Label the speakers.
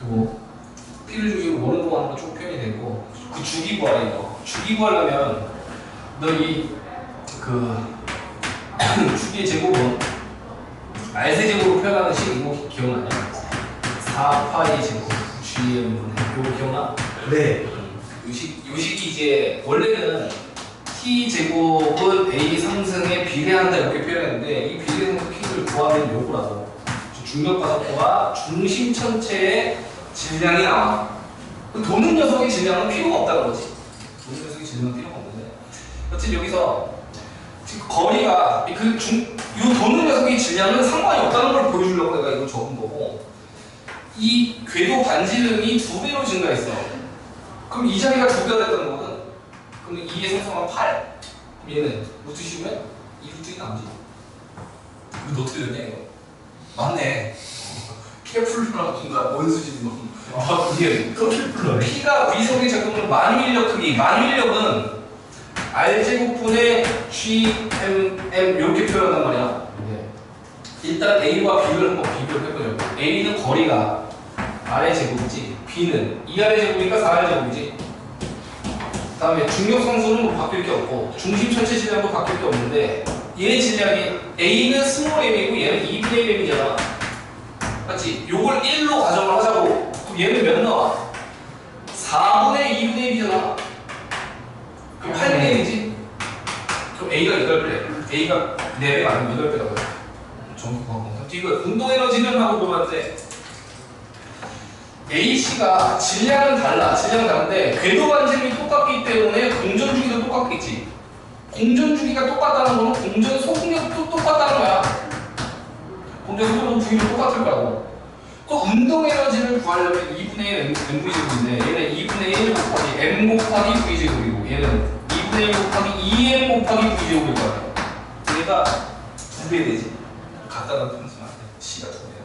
Speaker 1: 그리고 P를 중심으로 오는 동안으로 쭉 표현이 되고 그 주기 구하라 이거 주기 구하려면 너 이그 주기의 제곱은 알세 제곱으로 표현하는 식 이거 기억나냐? 4파이 제곱 GM분의 이거 기억나?
Speaker 2: 네.
Speaker 1: 요식, 요식이 이제 원래는 t 제곱은 a 상승에 비례한다 이렇게 표현했는데 이 비례하는 P를 구하면 요거라고 중력 가속도와 중심 천체의 질량이 나와. 그 도는 녀석의 질량은 필요가 없다는 거지. 도는 녀석의 질량은 필요가 없는데 어쨌든 여기서 지금 거리가 그중요 도는 녀석의 질량은 상관이 없다는 걸 보여주려고 내가 이거 적은 거고 이 궤도 반지름이 두 배로 증가했어. 그럼 이 자리가 두 배가 됐다는 거거든. 그럼 2의 상승한 8. 그럼 얘는 루트 씌우면 2 루트 2 남지. 이거 어떻게 됐냐 이거? 맞네. 원수지 뭐. 아 그게
Speaker 2: 커플러네.
Speaker 1: P가 위성의 작동은 만일력 크기. 만일력은 R 제곱분의 G M M 이렇게 표현한단 말이야.
Speaker 2: 네.
Speaker 1: 일단 A와 B를 한번 비교를 해보려고. A는 거리가 R의 제곱이지. B는 2R의 제곱이니까 4R의 제곱이지. 그 다음에 중력 상수는 뭐 바뀔 게 없고 중심 전체 질량도 바뀔 게 없는데 얘 질량이 A는 스몰 m이고 얘는 2분의 1 m이잖아. 맞지? 요걸 1로 가정을 하자고. 그럼 얘는 몇 나와? 4분의 2분의 1이잖아. 그럼 8분의 1이지? 그럼 A가 8배. A가 4배가 아니면 8배라고 해. 정확히 구하고. 이거 운동 에너지는 하고 보았는데 AC가 질량은 달라. 질량은 다른데 궤도 반지름이 똑같기 때문에 공전 주기도 똑같겠지. 공전 주기가 똑같다는 V도 똑같을 거라고. 또 운동 에너지를 구하려면 2분의 1 mv 제곱인데 얘는 2분의 1 곱하기 m 곱하기 v 제곱이고 얘는 2분의 1 곱하기 2m 곱하기 v 제곱일 거야. 얘가 두배 되지. 갖다 놨으면 안 돼. C가 두 배야.